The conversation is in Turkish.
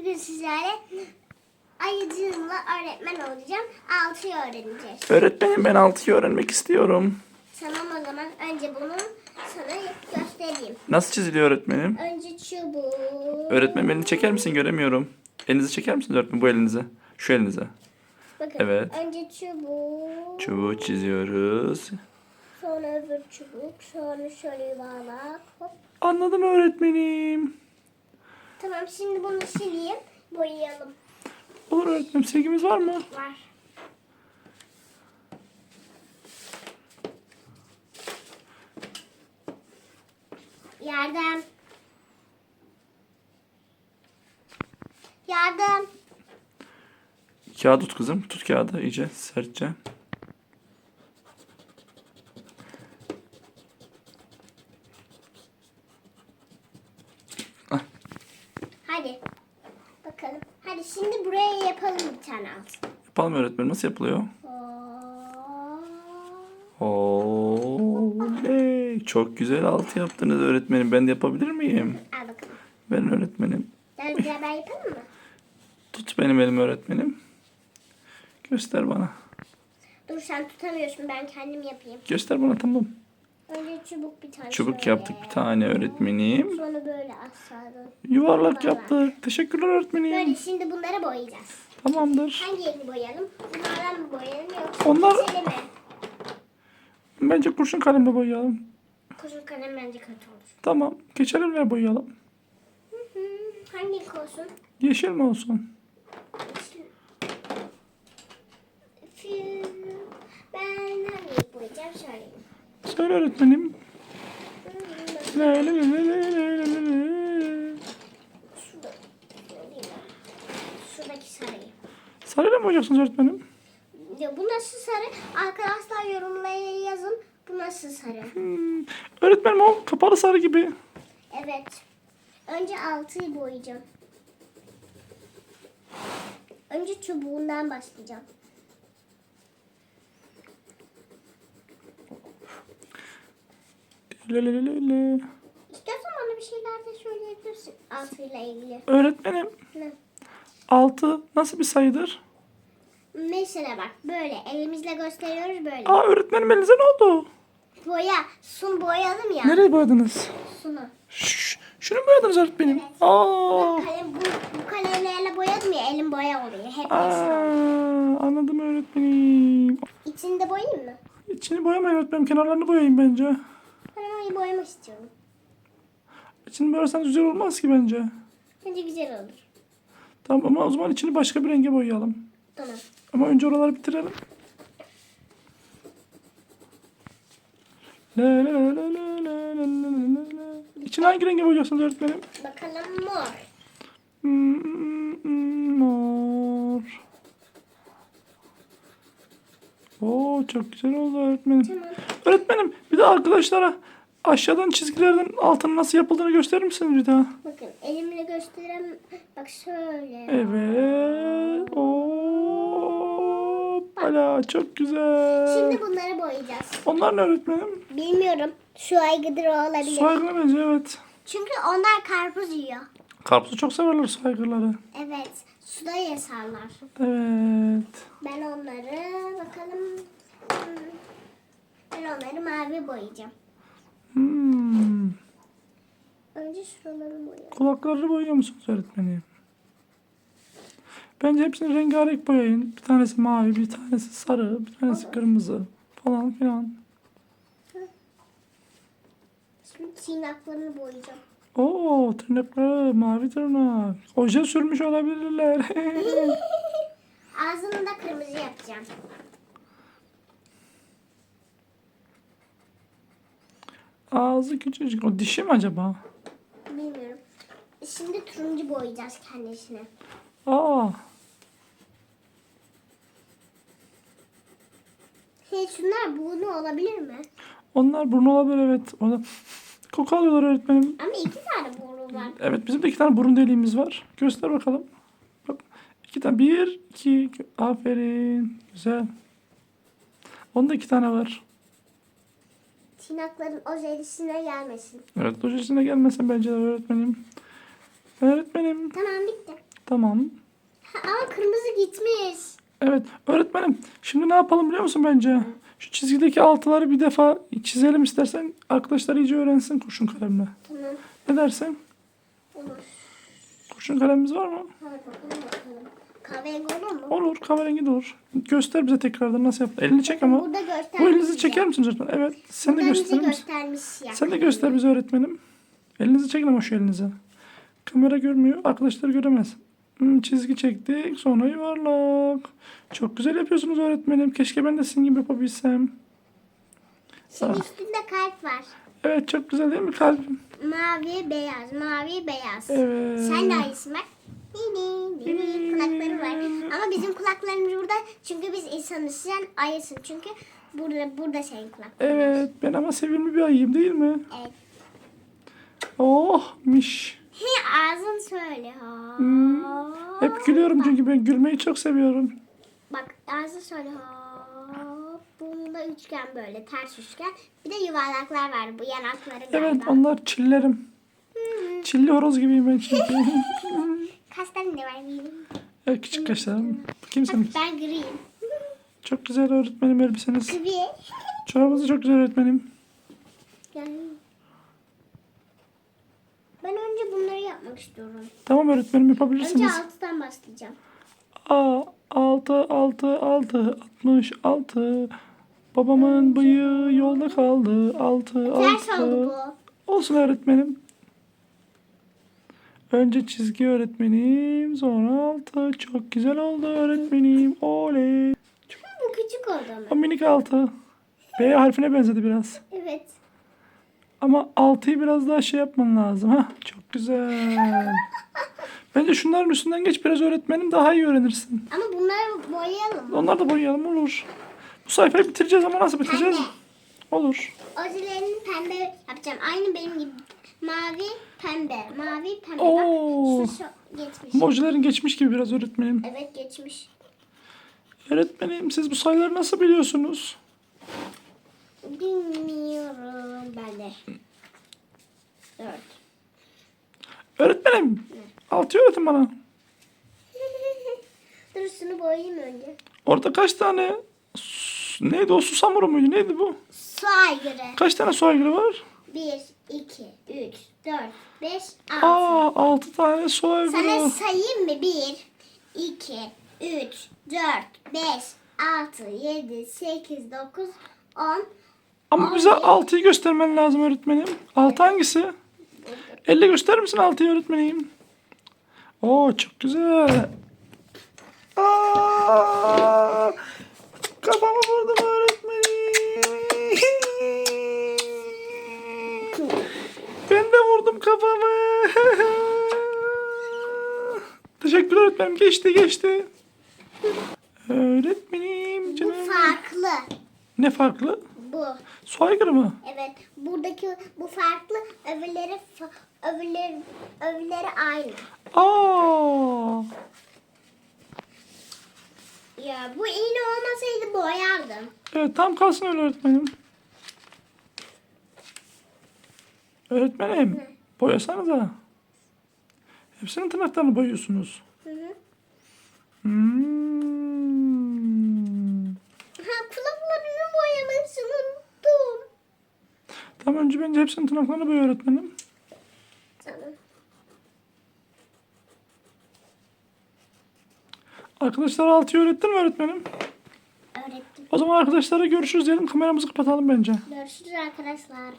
Bugün sizlerle ayıcığımla öğretmen olacağım. Altıyı öğreneceğiz. Öğretmenim ben 6'yı öğrenmek istiyorum. Tamam o zaman önce bunu sana göstereyim. Nasıl çiziliyor öğretmenim? Önce çubuğu. Öğretmenim elini çeker misin göremiyorum. Elinizi çeker misiniz öğretmenim bu elinize? Şu elinize. Bakın Evet. önce çubuğu. Çubuğu çiziyoruz. Sonra öbür çubuk. Sonra şöyle yuvarlak. Hop. Anladım öğretmenim. Tamam şimdi bunu sileyim. Boyayalım. Olur öğretmenim silgimiz var mı? Var. Yardım. Yardım. Kağıdı tut kızım. Tut kağıdı iyice sertçe. Hadi. Bakalım. Hadi şimdi buraya yapalım bir tane alt. Yapalım öğretmenim. Nasıl yapılıyor? Oley. Çok güzel altı yaptınız öğretmenim. Ben de yapabilir miyim? Al bakalım. Ben öğretmenim. Biraz beraber yapalım mı? Tut benim elimi öğretmenim. Göster bana. Dur sen tutamıyorsun ben kendim yapayım. Göster bana tamam. Önce çubuk bir tane Çubuk şöyle. yaptık bir tane öğretmenim. Sonra böyle aşağıdan. Yuvarlak yaptık. Teşekkürler öğretmenim. Böyle şimdi bunları boyayacağız. Tamamdır. Hangi yerini boyayalım? Bunlardan mı boyayalım yoksa Onlar- mi? Bence kurşun kalemle boyayalım. Kuzun kalem bence kötü olur. Tamam. Keçelerle boyayalım. Hı hı. Hangi renk olsun? Yeşil mi olsun? Fü- Ben hangi boyayacağım söyleyeyim. Söyle öğretmenim. Hmm, La la la la la la la la. Şurada. söyleyeyim ben. Şuradaki sarıyı. Sarıyla mı boyayacaksınız öğretmenim? Ya bu nasıl sarı? Arkadaşlar yorumlara yazın. Bu nasıl sarı? Hmm. Öğretmenim o kapalı sarı gibi. Evet. Önce altıyı boyayacağım. Önce çubuğundan başlayacağım. La la la la la. İstiyorsan bana bir şeyler de söyleyebilirsin altıyla ilgili. Öğretmenim Ne? 6 nasıl bir sayıdır? Mesela bak böyle elimizle gösteriyoruz böyle. Aa öğretmenim elinize ne oldu? Boya, sun boyayalım ya. Nereye boyadınız? Sunu. Şş, şunu boyadınız öğretmenim? Evet. Aa, Kalem, bu, bu kalemlerle boyadım ya elim boya oluyor. Hep aa, anladım öğretmenim. İçini de boyayayım mı? İçini boyamayın öğretmenim kenarlarını boyayın bence. Ben ama boyamak istiyorum. İçini boyarsanız güzel olmaz ki bence. Bence güzel olur. Tamam ama o zaman içini başka bir renge boyayalım. Tamam. Ama önce oraları bitirelim. La la la la la la la la. İçine hangi rengi boyayacaksınız öğretmenim? Bakalım mor. Hmm, mor. Oo çok güzel oldu öğretmenim. Tamam. Öğretmenim bir de arkadaşlara aşağıdan çizgilerden altının nasıl yapıldığını gösterir misiniz bir daha? Bakın elimle göstereyim. Bak şöyle. Evet. Oo. Hoppala çok güzel. Şimdi bunları boyayacağız. Onlar ne öğretmenim? Bilmiyorum. Şu aygıdır o olabilir. Saygılar benziyor evet. Çünkü onlar karpuz yiyor. Karpuzu çok severler saygıları. Evet. Suda yasarlar. Evet. Ben onları bakalım. Hmm. Ben onları mavi boyayacağım. Hmm. Önce şuraları boyayalım. Kulaklarını boyuyor musunuz öğretmenim? Bence hepsini rengarenk boyayın. Bir tanesi mavi, bir tanesi sarı, bir tanesi kırmızı falan filan. Şimdi tırnaklarını boyayacağım. Oo tırnakları mavi tırnak. Oje sürmüş olabilirler. Ağzını da kırmızı yapacağım. Ağzı küçücük. O dişi mi acaba? Bilmiyorum. Şimdi turuncu boyayacağız kendisine. Aa. Hey şunlar burnu olabilir mi? Onlar burnu olabilir evet. O da koku alıyorlar öğretmenim. Ama iki tane burnu var. Evet bizim de iki tane burun deliğimiz var. Göster bakalım. Bak iki tane. Bir, iki. Aferin. Güzel. Onda iki tane var. Tırnakların o jelisine gelmesin. Evet o içine gelmesin bence de öğretmenim. Öğretmenim. Tamam bitti. Tamam. Ha, Ama kırmızı gitmiş. Evet öğretmenim şimdi ne yapalım biliyor musun bence? Şu çizgideki altıları bir defa çizelim istersen arkadaşlar iyice öğrensin kurşun kalemle. Tamam. Ne dersin? Olur. Kurşun kalemimiz var mı? Hadi bakalım bakalım. Kahverengi olur mu? Olur kahverengi de olur. Göster bize tekrardan nasıl yapılır. Elini çek ama. Burada göstermiş. Bu elinizi çeker misiniz öğretmen? Evet. Sen de Burada bize gösterir misin? göstermiş ya. Sen de göster bize öğretmenim. Elinizi çekin ama şu elinizi. Kamera görmüyor. Arkadaşlar göremez. Hmm, çizgi çektik. Sonra yuvarlak. Çok güzel yapıyorsunuz öğretmenim. Keşke ben de sizin gibi yapabilsem. Şimdi Ah. üstünde kalp var. Evet çok güzel değil mi kalbim? Mavi beyaz, mavi beyaz. Evet. Sen de aynısın bak. Kulakları var. Ama bizim kulaklarımız burada çünkü biz insanız. Sen ayısın çünkü burada burada senin kulakların. Evet ben ama sevimli bir ayıyım değil mi? Evet. Oh miş. He, ağzın söyle. Ha. Hmm. Hep gülüyorum çünkü ben gülmeyi çok seviyorum. Bak ağzın söyle. Hop. Bunda üçgen böyle ters üçgen. Bir de yuvarlaklar var bu yanakları Evet galiba. onlar çillerim. Çilli horoz gibiyim ben çünkü. Tane de var benim? evet, küçük kaşlarım. Bakayım sen. Ben griyim. Çok güzel öğretmenim elbiseniz. Gri. Çorabınız çok güzel öğretmenim. Yani ben önce bunları yapmak istiyorum. Tamam öğretmenim Önce yapabilirsiniz. alttan başlayacağım. A 6 6 6 66 Babamın bıyığı yolda kaldı. 6 Ters oldu 6 bu. Olsun öğretmenim. Önce çizgi öğretmenim, sonra altı. Çok güzel oldu öğretmenim. Oley. Bu küçük oldu ama. O minik altı. B harfine benzedi biraz. Evet. Ama altıyı biraz daha şey yapman lazım. ha. Çok güzel. Bence şunların üstünden geç biraz öğretmenim daha iyi öğrenirsin. Ama bunları boyayalım. Onları da boyayalım olur. Bu sayfayı bitireceğiz ama nasıl bitireceğiz? Pembe. Olur. Ojilerini pembe yapacağım. Aynı benim gibi. Mavi, pembe. Mavi, pembe. Oo. Bak şu geçmiş. Mojilerin geçmiş gibi biraz öğretmenim. Evet geçmiş. Öğretmenim siz bu sayıları nasıl biliyorsunuz? Bilmiyorum ben de. Dört. Öğretmenim. Altı öğretin bana. Dur şunu boyayayım önce. Orada kaç tane neydi o susamuru muydu neydi bu? Su aygırı. Kaç tane su aygırı var? Bir, iki, üç, dört, beş, altı. Aa altı tane su aygırı. Sana sayayım mı? Bir, iki, üç, dört, beş, altı, yedi, sekiz, dokuz, on. Ama bize altıyı göstermen lazım öğretmenim. Altı hangisi? Elle gösterir misin altıyı öğretmenim? Oo çok güzel. Aa, kafamı vurdum öğretmenim. Ben de vurdum kafamı. Teşekkür öğretmenim. Geçti geçti. Öğretmenim Bu canım. farklı. Ne farklı? Bu. Su aygırı mı? Evet. Buradaki bu farklı. Öbürleri öbürleri öbürleri aynı. Aa. Ya bu iğne olmasaydı boyardım. Evet tam kalsın öyle öğretmenim. Öğretmenim boyasanıza. Hepsinin tırnaklarını boyuyorsunuz. Hı hı. Hmm. Ha kulaklarını unuttum. Tamam önce bence hepsinin tırnaklarını boya öğretmenim. Tamam. Arkadaşlar altıyı öğrettin mi öğretmenim? Öğrettim. O zaman arkadaşlara görüşürüz diyelim kameramızı kapatalım bence. Görüşürüz arkadaşlar.